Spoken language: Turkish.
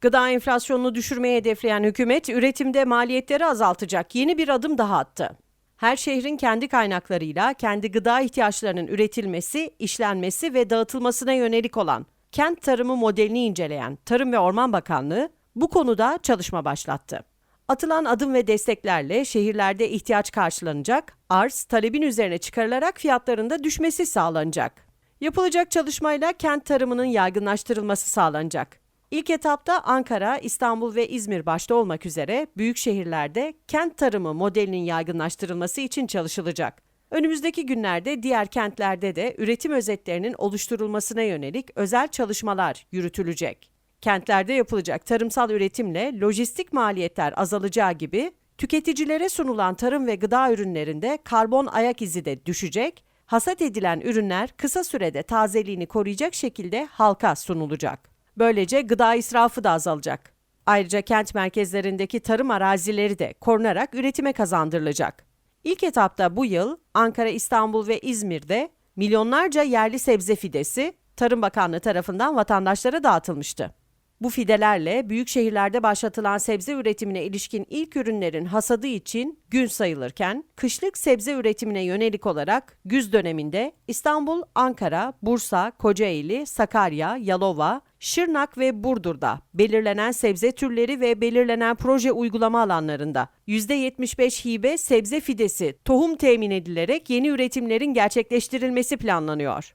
Gıda enflasyonunu düşürmeyi hedefleyen hükümet üretimde maliyetleri azaltacak yeni bir adım daha attı. Her şehrin kendi kaynaklarıyla kendi gıda ihtiyaçlarının üretilmesi, işlenmesi ve dağıtılmasına yönelik olan kent tarımı modelini inceleyen Tarım ve Orman Bakanlığı bu konuda çalışma başlattı. Atılan adım ve desteklerle şehirlerde ihtiyaç karşılanacak, arz talebin üzerine çıkarılarak fiyatlarında düşmesi sağlanacak. Yapılacak çalışmayla kent tarımının yaygınlaştırılması sağlanacak. İlk etapta Ankara, İstanbul ve İzmir başta olmak üzere büyük şehirlerde kent tarımı modelinin yaygınlaştırılması için çalışılacak. Önümüzdeki günlerde diğer kentlerde de üretim özetlerinin oluşturulmasına yönelik özel çalışmalar yürütülecek. Kentlerde yapılacak tarımsal üretimle lojistik maliyetler azalacağı gibi tüketicilere sunulan tarım ve gıda ürünlerinde karbon ayak izi de düşecek, hasat edilen ürünler kısa sürede tazeliğini koruyacak şekilde halka sunulacak. Böylece gıda israfı da azalacak. Ayrıca kent merkezlerindeki tarım arazileri de korunarak üretime kazandırılacak. İlk etapta bu yıl Ankara, İstanbul ve İzmir'de milyonlarca yerli sebze fidesi Tarım Bakanlığı tarafından vatandaşlara dağıtılmıştı. Bu fidelerle büyük şehirlerde başlatılan sebze üretimine ilişkin ilk ürünlerin hasadı için gün sayılırken, kışlık sebze üretimine yönelik olarak güz döneminde İstanbul, Ankara, Bursa, Kocaeli, Sakarya, Yalova, Şırnak ve Burdur'da belirlenen sebze türleri ve belirlenen proje uygulama alanlarında %75 hibe sebze fidesi tohum temin edilerek yeni üretimlerin gerçekleştirilmesi planlanıyor.